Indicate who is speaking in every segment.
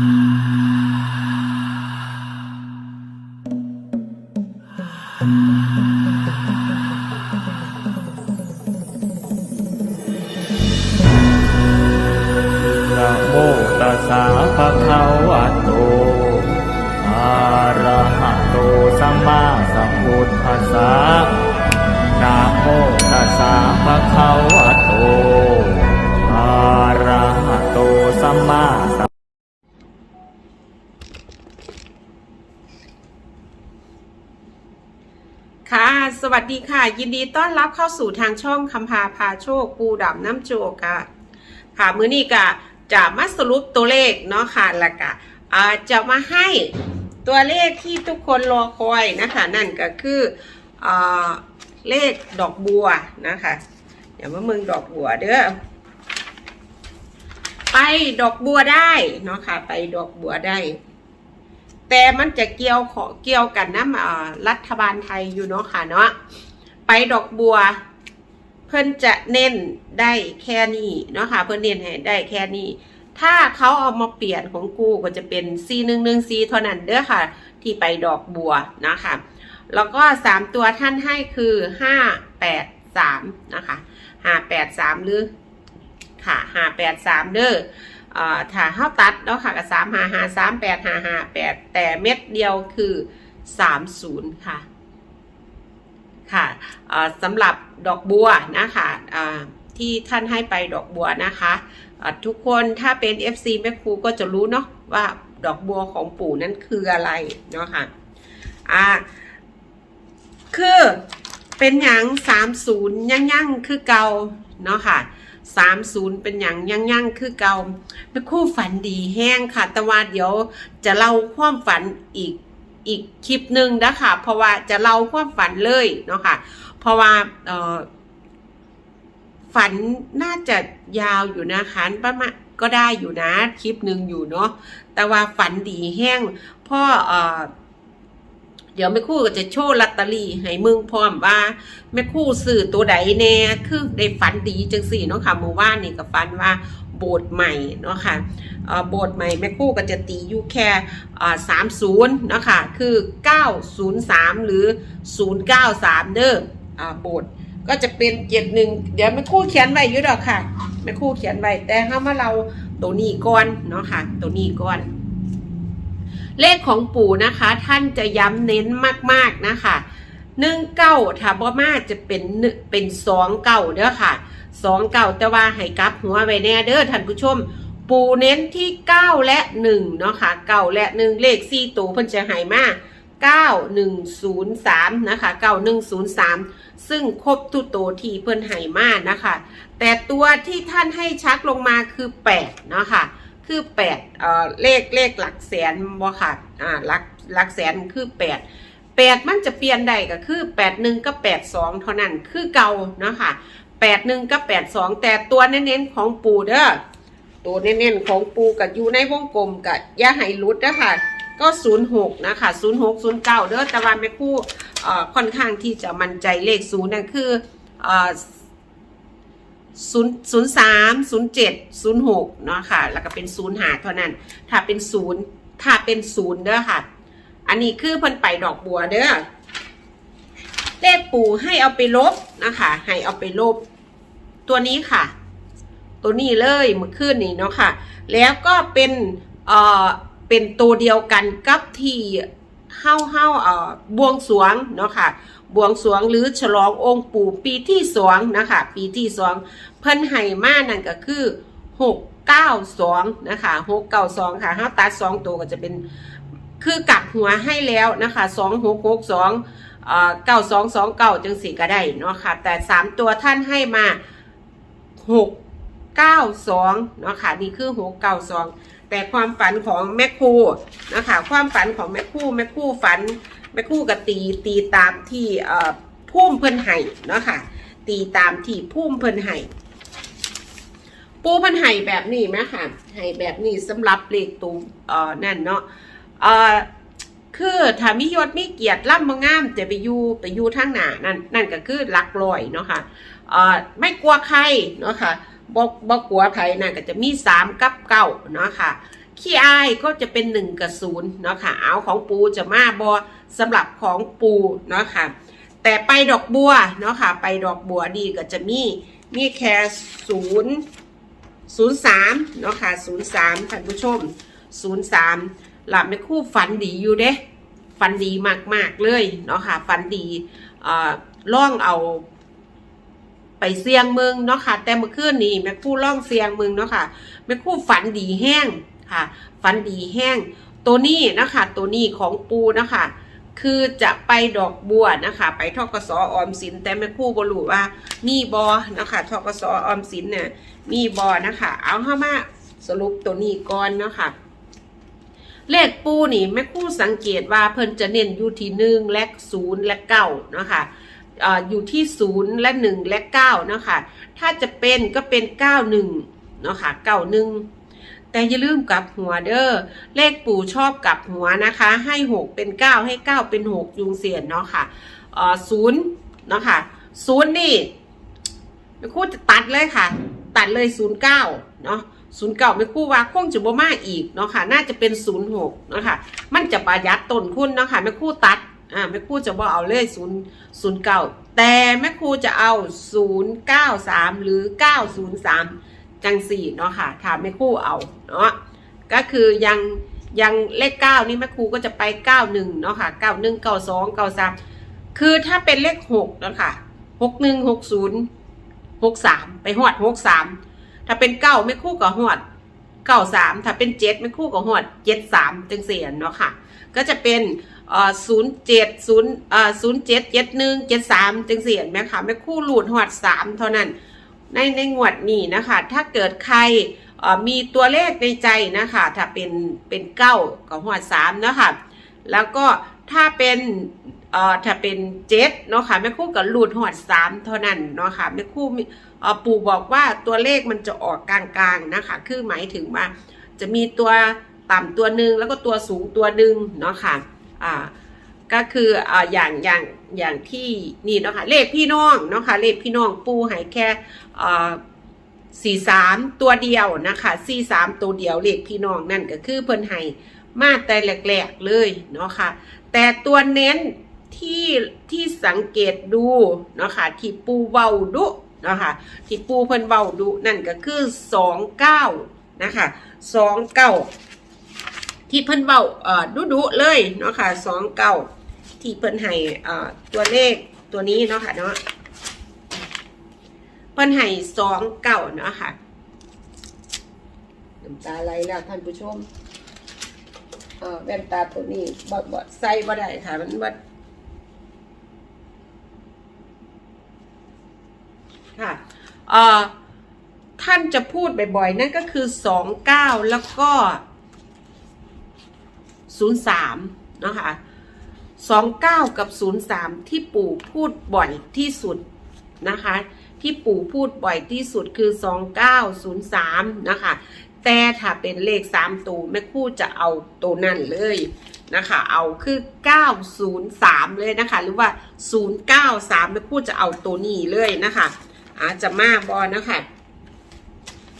Speaker 1: น วัส
Speaker 2: ดีค่ะ ยินดีต้อนรับเข้าสู่ทางช่องคำพาพาโชค ปูดับน้ำโจกค่ะค่ะมื้อนี้ก็จะมาสรุปตัวเลขเนาะค่ะแล้วก็จะมาให้ตัวเลขที่ทุกคนรอคอยนะคะ นั่นก็คืออเลขดอกบัวนะคะเดี๋ยวมาเมืองดอกบัวเด้อไปดอกบัวได้เนาะค่ะ ไปดอกบัวได้ แต่มันจะเกี่ยวขอเกี่ยวกันนะรัฐบาลไทยอยู่เนาะค่ะเนาะไปดอกบัว เพิ่นจะเน้นได้แค่นี้เนาะค่ะเพิ่นเน้นให้ได้แค่นี้ ถ้าเขาเอามาเปลี่ยนของกูก็จะเป็น C 1 1 C เท่านั้นเด้อค่ะ ที่ไปดอกบัวนะคะแล้วก็สามตัวท่านให้คือห้าแปดสามนะคะห้าแปดสามหรือค่ะห้าแปดสามเด้อ ถ้าเข้าตัดเนาะค่ะกับสามห้าห้าสามแปดห้าห้าแปดแต่เม็ดเดียวคือสามศูนย์ค่ะ ค่ะสำหรับดอกบัวนะคะที่ท่านให้ไปดอกบัวนะคะทุกคนถ้าเป็น FC แม่ครูก็จะรู้เนาะว่าดอกบัวของปู่นั้นคืออะไรเนาะคะ่ะคือเป็นอย่างสามศูนย์ยั่งๆคือเก่าเนาะคะ่ะ 30 เป็นอย่างยั่งยั่งคือเก่าแม่คู่ฝันดีแห้งค่ะ แต่ว่าเดี๋ยวจะเล่าความฝันอีกอีกคลิปหนึ่งนะคะเพราะว่าจะเล่าความฝันเลยเนาะค่ะ เพราะว่าฝันน่าจะยาวอยู่นะคะประมาณก็ได้อยู่นะคลิปหนึ่งอยู่เนาะแต่ว่าฝันดีแห้งพ่อ เดี๋ยวแม่คู่ก็จะโชว์ลอตเตอรี่ให้มึงพร้อมว่าแม่ครู่ซื้อตัวใดแน่คือได้ฝันดีจังสี่เนาะค่ะเมื่อวานนี่ก็ฝันว่าโบสถ์ใหม่เนาะค่ะเอ่อโบสถ์ใหม่แม่คู่ก็จะตีอยู่แค่สามศูนย์เนาะค่ะคือเก้าศูนย์สามหรือศูนย์เก้าสามเด้อโบสถ์ก็จะเป็นเจ็ดหนึ่งเดี๋ยวแม่คู่เขียนไว้อยู่ดอกค่ะแม่คู่เขียนไว้แต่ถ้ามาเราตัวนี้ก่อนเนาะค่ะตัวนี้ก่อน เลขของปู่นะคะ ท่านจะย้ำเน้นมากๆนะคะหนึ่งเก้าถ้าบ่มาจะเป็นเป็นสองเก้าเด้อค่ะสองเก่าแต่ว่าให้กลับหัวไว้แน่เด้อท่านผู้ชม ปูเน้นที่เก้าและหนึ่งเนาะค่ะเก้าและหนึ่งเลขสี่ตัวเพิ่นจะให้มาเก้าหนึ่งศูนย์สามนะคะเก้าหนึ่งศูนย์สามซึ่งครบทุกตัวที่เพิ่นให้มานะคะ แต่ตัวที่ท่านให้ชักลงมาคือแปดเนาะค่ะ คือแปดเอ่อเลขเลขหลักแสนบ่ค่ะอ่าหลักหลักแสนคือแปดแปดมันจะเปลี่ยนได้ก็คือแปดหนึ่งกับแปดสองเท่านั้นคือเก่าเนาะค่ะแปดหนึ่งกับแปดสองแต่ตัวเน้นๆของปูเด้อตัวเน้นๆของปูกับอยู่ในวงกลมกับย่าไหรุดนะคะก็ศูนย์หกนะคะศูนย์หกศูนย์เก้าเด้อแต่ว่าแม่ครู่เอ่อค่อนข้างที่จะมั่นใจเลขศูนย์นั่นคือ เอ่อศูนย์สามศูนย์เจ็ดศูนย์หกเนาะค่ะ แล้วก็เป็นศูนย์หาเท่านั้น ถ้าเป็นศูนย์ถ้าเป็นศูนย์เด้อค่ะ อันนี้คือเพิ่นไปดอกบัวเด้อเลขปู่ให้เอาไปลบนะคะ ให้เอาไปลบ ตัวนี้ค่ะ ตัวนี้เลยเมื่อคืนนี้เนาะค่ะ แล้วก็เป็นเอ่อเป็นตัวเดียวกันกับที่เฮ้าเฮ้าเอ่อบวงสรวงเนาะค่ะ บวงสวงหรือฉลององค์ปู่ปีที่สองนะคะปีที่สองเพิ่นให้มานั่นก็คือหกเก้าสองนะคะหกเก้าสองค่ะห้าตัดสองตัวก็จะเป็นคือกลับหัวให้แล้วนะคะสองหกหกสองเก้าสองสองเก้าจังสี่ก็ได้เนาะค่ะแต่สามตัวท่านให้มาหกเก้าสองเนาะค่ะนี่คือหกเก้าสองแต่ความฝันของแม่ครูนะคะความฝันของแม่ครูแม่ครูฝัน แม่ครูก็ตีตีตามที่เอ่อพุ่มเพิ่นไห้เนาะค่ะ ตีตามที่พุ่มเพิ่นไห้ปูเพิ่นไห้แบบนี้ไหมค่ะไห้แบบนี้สำหรับเลขตูเอ่อนั่นเนาะเอ่อคือถ้ามียศมีเกียรติล่ำมางามจะไปอยู่ไปอยู่ทางหน้านั่นนั่นก็คือลักลอยเนาะค่ะเอ่อไม่กลัวใครเนาะค่ะบ่บ่กลัวใครนั่นก็จะมีสามกับเก้าเนาะค่ะขี้อายก็จะเป็นหนึ่งกับศูนย์เนาะค่ะเอาของปูจะมาบอ สำหรับของปูเนาะค่ะแต่ไปดอกบัวเนาะค่ะไปดอกบัวดีก็จะมีมีแค่ศูนย์ศูนย์สามเนาะค่ะศูนย์สามท่านผู้ชมศูนย์สามหลับไม่คู่ฝันดีอยู่เด้ฝันดีมากๆเลยเนาะค่ะฝันดีเอ่อล่องเอาไปเสียงเมืองเนาะค่ะ แต่เมื่อคืนนี้แม่คู่ล่องเสียงเมืองเนาะค่ะแม่คู่ฝันดีแห้งค่ะ ฝันดีแห้งตัวนี้นะคะตัวนี้ของปูนะคะ คือจะไปดอกบัวนะคะ ไปทกสออมสิน แต่แม่ครู่บ่รู้ว่า มีบอนะคะทกสออมสินเนี่ยมีบอนะคะ เอาเข้ามาสรุปตัวนี้ก่อนเนาะค่ะเลขปูนี่แม่ครู่สังเกตว่าเพิ่นจะเน้นอยู่ที่หนึ่งและศูนย์และเก้าเนาะค่ะเอ่ออยู่ที่ศูนย์และหนึ่งและเก้าเนาะค่ะถ้าจะเป็นก็เป็นเก้าหนึ่งเนาะค่ะเก้าหนึ่ง แต่อย่าลืมกลับหัวเด้อเลขปู่ชอบกลับหัวนะคะ ให้หกเป็นเก้าให้เก้าเป็นหกยุงเสียนเนาะค่ะเอ่อศูนย์เนาะค่ะศูนย์นี่แม่ครู่จะตัดเลยค่ะ ตัดเลยศูเนาะศูนย์เก่าไม่คู่ว่าคงจะบ่มาอีกเนาะค่ะน่าจะเป็นศูนย์หกเนาะค่ะมันจะประหยัดต้นทุนเนาะค่ะแม่คู่ตัดอ่าแม่ครู่จะบ่เอาเลยศูนย์ศูนย์เก่าแต่แม่ครู่จะเอาศูนย์เก้าสามหรือเก้าศูนย์สาม จังสี่เนาะค่ะถ้าแม่ครู่เอาเนาะก็คือยังยังเลขเก้านี่แม่ครูก็จะไปเก้าหนึ่งเนาะค่ะเก้าหนึ่งเก้าสองเก้าสามคือถ้าเป็นเลขหกเนาะค่ะหกหนึ่งหกศูนย์หกสามไปหอดหกสามถ้าเป็นเก้าไม่คู่กับหอดเก้าสามถ้าเป็นเจ็ดไม่คู่กับหอดเจ็ดสามจังเสียนเนาะค่ะก็จะเป็นศูนย์เจ็ดศูนย์เอ่อศูนย์เจ็ดเจ็ดหนึ่งเจ็ดสามจังเสียนไหมคะไม่คู่หลุดหอดสามเท่านั้น ในในงวดนี้นะคะ ถ้าเกิดใครมีตัวเลขในใจนะคะ ถ้าเป็นเป็นเก้ากับหัวสามเนาะค่ะแล้วก็ถ้าเป็นเอ่อถ้าเป็นเจ็ดเนาะค่ะแม่คู่กับหลุดหัวสามเท่านั้นเนาะค่ะแม่คู่เอ่อปู่บอกว่าตัวเลขมันจะออกกลางๆนะคะ คือหมายถึงว่าจะมีตัวต่ำตัวหนึ่งแล้วก็ตัวสูงตัวหนึ่งเนาะค่ะอ่า ก็คืออ่าอย่างอย่างอย่างที่นี่เนาะค่ะเลขพี่น้องเนาะค่ะเลขพี่น้องปูให้แค่อ่าสี่สามตัวเดียวนะคะสี่สามตัวเดียวเลขพี่น้องนั่นก็คือเพิ่นให้มาแต่แรกๆเลยเนาะค่ะแต่ตัวเน้นที่ที่สังเกตดูเนาะค่ะที่ปูเบาดุเนาะค่ะที่ปูเพิ่นเบาดุนั่นก็คือสองเก้านะคะสองเก้าที่เพิ่นเบาเอ่อดุดุเลยเนาะค่ะสองเก้า ที่เพิ่นให้เอ่อตัวเลขตัวนี้เนาะค่ะเนาะเพิ่นให้สองเก่าเนาะค่ะน้ำตาไหลแล้วท่านผู้ชมเออแว่นตาตัวนี้บดบดใส่บ่ได้ค่ะ มันบดค่ะเอ่อท่านจะพูดบ่อยๆ นั่นก็คือสองเก้าแล้วก็ศูนย์สามเนาะค่ะ สองเก้ากับศูนย์สามที่ปู่พูดบ่อยที่สุดนะคะ ที่ปู่พูดบ่อยที่สุดคือ 2903 นะคะ แต่ถ้าเป็นเลข 3 ตัวแม่คู่จะเอาตัวนั่นเลยนะคะ เอาคือ 903 เลยนะคะ หรือว่า 093แม่คู่จะเอาตัวนี้เลยนะคะอาจจะมาบอนะคะ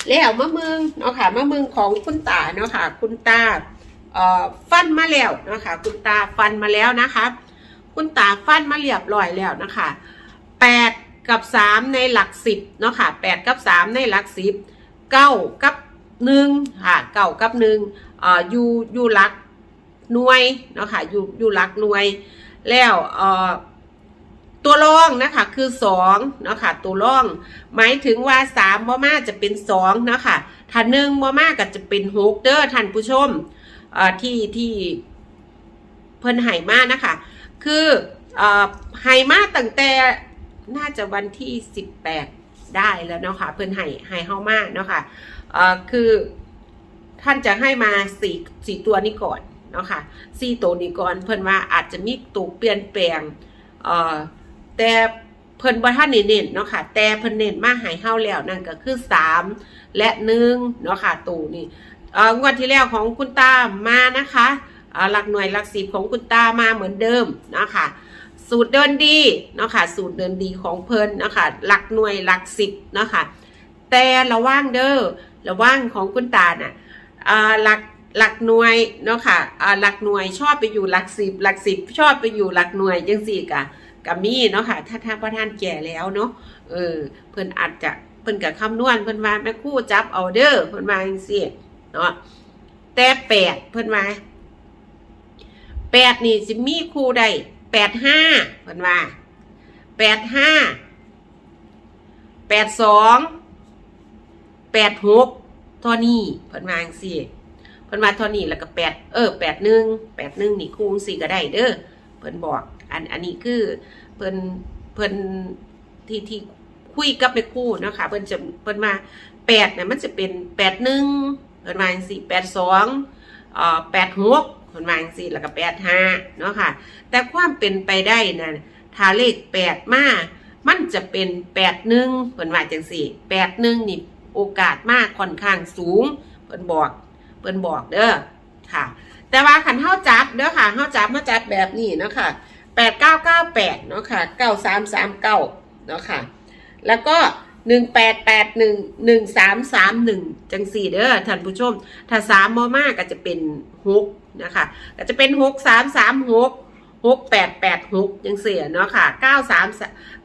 Speaker 2: แล้วมะมึงเนาะค่ะมะมึงของคุณตาเนาะค่ะ คุณตา ฟันมาแล้วนะคะ คุณตาฟันมาแล้วนะคะ คุณตาฟันมาเรียบร้อยแล้วนะคะแปดกับสามในหลักสิบเนาะค่ะแปดกับสามในหลักสิบเก้ากับหนึ่งค่ะเก้ากับหนึ่งเอ่อยู่อยู่หลักหน่วยเนาะค่ะอยู่อยู่หลักหน่วย แล้วตัวรองนะคะคือสองเนาะค่ะตัวรอง หมายถึงว่าสามบ่มาจะเป็นสองเนาะค่ะถ้าหนึ่งบ่มาก็จะเป็นหกเด้อท่านผู้ชม ที่ที่เพิ่นให้มานะคะ คือเอ่มาตั้งแต่น่าจะวันที่ 18 ได้แล้วเนาะค่ะเพิ่นไห้ไห้เฮามาเนาะค่ะเอ่อคือท่านจะให้มาสี่สี่ตัวนี้ก่อนเนาะค่ะสี่ตัวนี้ก่อนเพิ่นว่าอาจจะมีตัวเปลี่ยนแปลงแต่เพิ่นบ่ท่านเน้นเนาะค่ะแต่เพิ่นเน้นมาให้เฮาแล้วนั่นก็คือ3และ1เนาะค่ะตัวนี่ งวดที่แล้วของคุณตามานะคะอ่าหลักหน่วยหลักสิบของคุณตามาเหมือนเดิมนะคะสูตรเดินดีเนาะค่ะสูตรเดินดีของเพิ่นนะคะหลักหน่วยหลักสิบเนาะค่ะแต่ระว่างเด้อระว่างของคุณตาน่ะอ่าหลักหลักหน่วยเนาะค่ะอ่าหลักหน่วยชอบไปอยู่หลักสิบหลักสิบชอบไปอยู่หลักหน่วยจังสี่กะกับมีเนาะค่ะถ้าท่านประธานแก่แล้วเนาะเออเพิ่นอาจจะเพิ่นกับคำนวณเพิ่นว่าแม่คู่จับเอาเด้อเพิ่นว่าจังซี่ เนาะแต่แปดเพิ่นว่าแปดนี่สิมีครูได้แปดห้าเพิ่นว่าแปดห้าแปดสองแปดหกท่านี้เพิ่นว่าจังซี่เพิ่นว่าท่านี้แล้วก็แปดเออแปดหนึ่งแปดหนึ่งนี่คูสี่ก็ได้เด้อเพิ่นบอก อันอันนี้คือเพิ่นเพิ่นที่ที่คุยกับไปคู่นะคะเพิ่นจะเพิ่นมาแปดเนี่ยมันจะเป็นแปดหนึ่ง เพิ่นว่าจังซี่แปดสองเอ่อแปดหกเพิ่นว่าจังซี่แล้วก็แปดห้าเนาะค่ะ แต่ความเป็นไปได้นะถ้าเลขแปดมามันจะเป็นแปดหนึ่งเพิ่นว่าจังซี่แปดหนึ่งนี่โอกาสมากค่อนข้างสูงเพิ่นบอกเปิ้นบอกเด้อค่ะ แต่ว่าขันเท้าจับเด้อค่ะเท้าจับมาจับแบบนี้เนาะค่ะแปดเก้าเก้าแปดเนาะค่ะเก้าสามสามเก้าเนาะค่ะ แล้วก็ หนึ่งแปดแปดหนึ่งหนึ่งสามสามหนึ่งจังสี่เด้อท่านผู้ชม ถ้าสามมอมากก็จะเป็นหกนะคะก็จะเป็นหกสามสามหกหกแปดแปดหกจังเสียเนาะค่ะเก้าสาม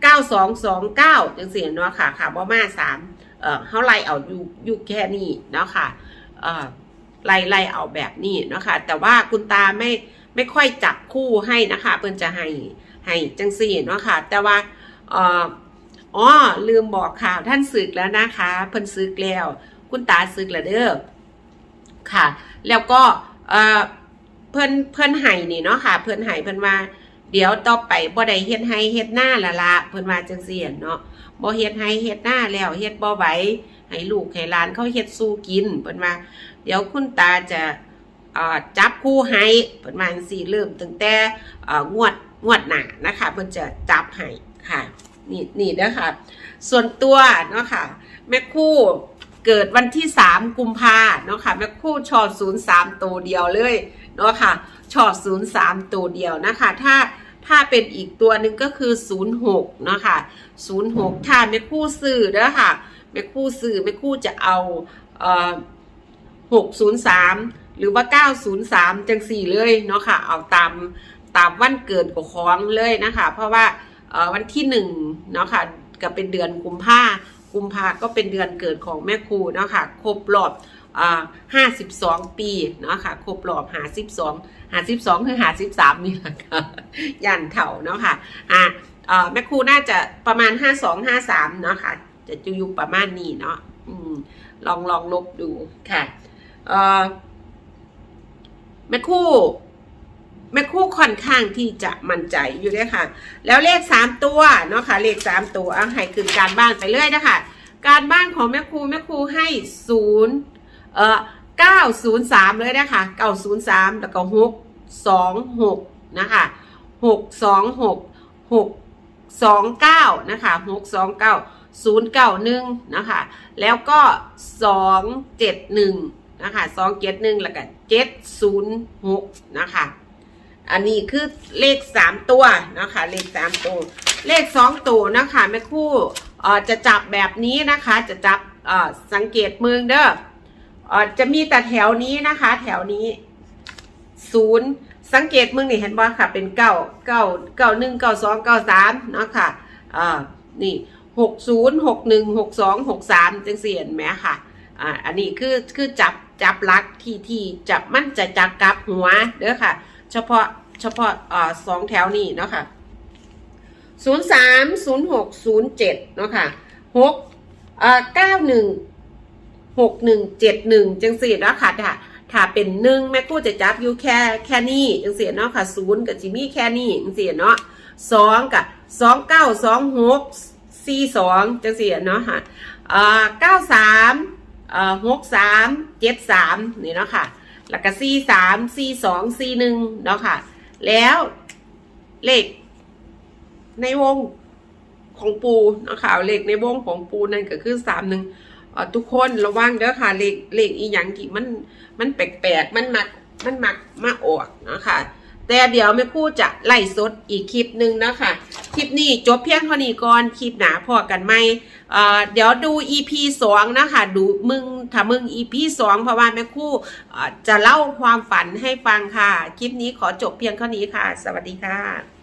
Speaker 2: เก้าสองสองเก้าจังเสียเนาะค่ะค่ะมอมาสามเอ่อเท่าไรเอาอยู่อยู่แค่นี้เนาะค่ะเอ่อไล่ไล่เอาแบบนี้เนาะค่ะแต่ว่าคุณตาไม่ไม่ค่อยจับคู่ให้นะคะ เพิ่นจะให้ให้จังสี่เนาะค่ะแต่ว่าเอ่อ อ๋อลืมบอกข่าวท่านศึกแล้วนะคะเพิ่นศึกแล้ว คุณตาศึกแล้วเด้อค่ะ แล้วก็เอ่อเพิ่นเพิ่นให้นี่เนาะค่ะ เพิ่นให้เพิ่นว่าเดี๋ยวต่อไปบ่ได้เฮ็ดให้เฮ็ดหน้าละละเพิ่นว่าจังซี่เนาะบ่เฮ็ดให้เฮ็ดหน้าแล้วเฮ็ดบ่ไหวให้ลูกให้หลานเขาเฮ็ดสู้กินเพิ่นว่าเดี๋ยวคุณตาจะจับคู่ให้ประมาสี่เริ่มตั้งแต่งวดงวดหนานะคะเพิ่นจะจับให้ค่ะ นี่นี่เด้อค่ะส่วนตัวเนาะค่ะแม่คู่เกิดวันที่ 3 กุมภาเนาะค่ะแม่คู่ชอด03 ตัวเดียวเลยเนาะค่ะชอด03 ตัวเดียวนะคะ ถ้าถ้าเป็นอีกตัวหนึ่งก็คือ 06เนาะค่ะ06 ถ้าแม่คู่ซื้อเด้อค่ะแม่คู่ซื้อแม่คู่จะเอาเอ่อ603หรือว่า 903 จังสี่เลยเนาะค่ะ เอาตามตามวันเกิดของเลยนะคะ เพราะว่า วันที่หนึ่งเนาะค่ะก็เป็นเดือนกุมภากุมภาก็เป็นเดือนเกิดของแม่ครูเนาะค่ะครบรอบอ่า52ปีเนาะค่ะครบรอบ52 52คือ53นี่แหละค่ะย่านเถ่าเนาะค่ะอ่าแม่ครูน่าจะประมาณ52 53เนาะค่ะจะอยู่ประมาณนี้เนาะอืมลองลองลบดูค่ะแม่คู่ แม่คู่ค่อนข้างที่จะมั่นใจอยู่ด้วยค่ะ แล้วเลขสามตัวเนาะค่ะเลขสามตัวเอาให้คือการบ้านไปเรื่อยนะคะการบ้านของแม่ครูแม่ครูให้ศูนย์เอ่อเก้าศูนย์สามเลยนะคะเก้าศูนย์สามแล้วก็หกสองหกนะคะหกสองหกหกสองเก้านะคะหกสองเก้าศูนย์เก้าหนึ่งนะคะแล้วก็สองเจ็ดหนึ่งนะคะสองเจ็ดหนึ่งแล้วก็เจ็ดศูนย์หกนะคะ อันนี้คือเลขสามตัวนะคะ เลขสามตัว เลขสองตัวนะคะแม่คู่เอ่อจะจับแบบนี้นะคะ จะจับเอ่อสังเกตมือเด้อเอ่อจะมีแต่แถวนี้นะคะ แถวนี้ศูนย์สังเกตมึงนี่เห็นบ่ค่ะ เป็นเก้าเก้าเก้าหนึ่งเก้าสองเก้าสามเนาะค่ะอ่านี่หกศูนย์หกหนึ่งหกสองหกสามจังเสียนไหมค่ะอ่าอันนี้คือคือจับจับลักที่ที่จับมันจะจับกับหัวเด้อค่ะ เฉพาะเฉพาะอ่าสองแถวนี้เนาะค่ะศูนย์สามศูนย์หกศูนย์เจ็ดเนาะค่ะหกอ่าเก้าหนึ่งหกหนึ่งเจ็ดหนึ่งจังสี่เนาะค่ะถ้าถ้าเป็นหนึ่งแม่กู้จะจับอยู่แค่แค่นี้จังสี่เนาะค่ะศูนย์กับจิมี่แค่นี้จังสี่เนาะสองกับสองเก้าสองหกสี่สองจังสี่เนาะค่ะอ่าเก้าสามอ่าหกสามเจ็ดสามนี่เนาะค่ะ แล้วก็สี่สามสี่สองสี่หนึ่งเนาะค่ะ แล้วเลขในวงของปูเนาะค่ะเลขในวงของปูนั่นก็คือสามหนึ่งทุกคนระวังเด้อค่ะเลขเลขอีหยังที่มันมันแปลกๆมันมักมันมักมาออกเนาะค่ะแต่เดี๋ยวแม่คู่จะไล่สดอีกคลิปหนึ่งนะคะคลิปนี้จบเพียงเท่านี้ก่อนคลิปหนาพอกันไหม เอ่อเดี๋ยวดู EP สองนะคะดูมึงถ้ามึง EP สองเพราะว่าแม่คู่จะเล่าความฝันให้ฟังค่ะ คลิปนี้ขอจบเพียงเท่านี้ค่ะ สวัสดีค่ะ